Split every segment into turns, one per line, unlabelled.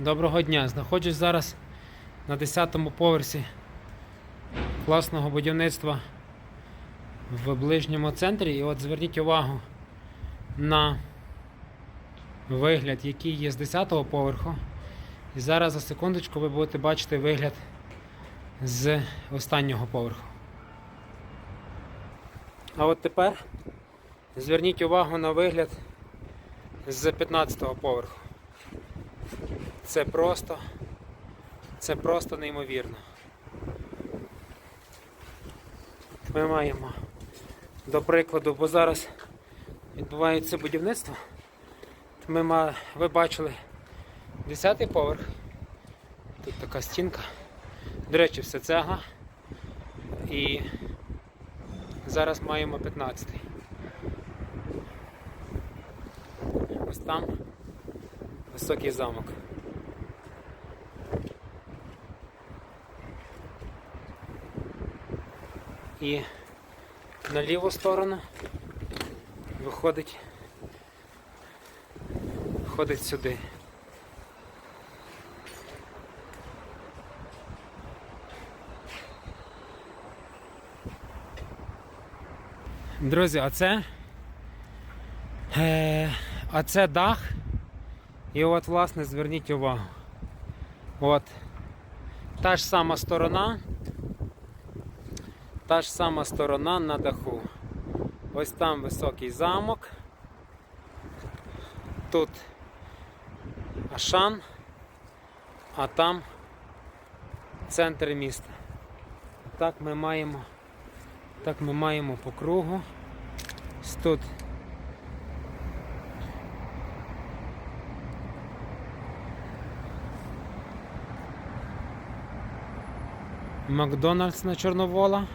Доброго дня. Знаходжусь зараз на 10-му поверсі класного будівництва в ближньому центрі. І от зверніть увагу на вигляд, який є з 10-го поверху. І зараз за секундочку ви будете бачити вигляд з останнього поверху. А от тепер зверніть увагу на вигляд з 15-го поверху. Це просто, це просто неймовірно. Ми маємо, до прикладу, бо зараз відбувається будівництво. Ми ма, ви бачили 10-й поверх. Тут така стінка. До речі, все цегла. І зараз маємо 15-й. Ось там високий замок. І на ліву сторону виходить виходить сюди. Друзі, а це е, а це дах. І от, власне, зверніть увагу. От та ж сама сторона. Та ж сама сторона на даху. Ось там високий замок. Тут Ашан, а там центр міста. Так ми маємо, так ми маємо по кругу. Тут Макдональдс на Чорновола.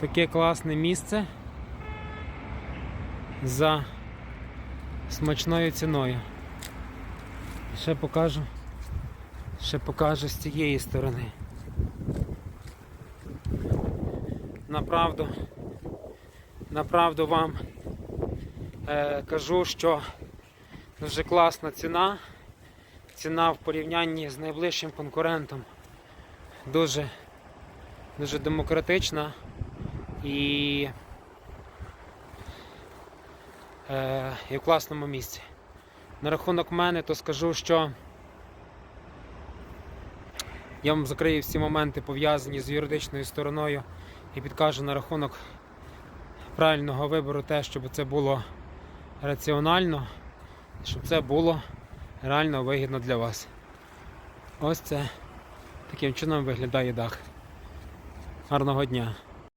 Таке класне місце за смачною ціною. Ще покажу, ще покажу з цієї сторони. Направду, направду вам е, кажу, що дуже класна ціна. Ціна в порівнянні з найближчим конкурентом дуже, дуже демократична і, е, і в класному місці. На рахунок мене, то скажу, що я вам закрию всі моменти пов'язані з юридичною стороною і підкажу на рахунок правильного вибору те, щоб це було раціонально, щоб це було реально вигідно для вас. Ось це таким чином виглядає дах. Гарного дня!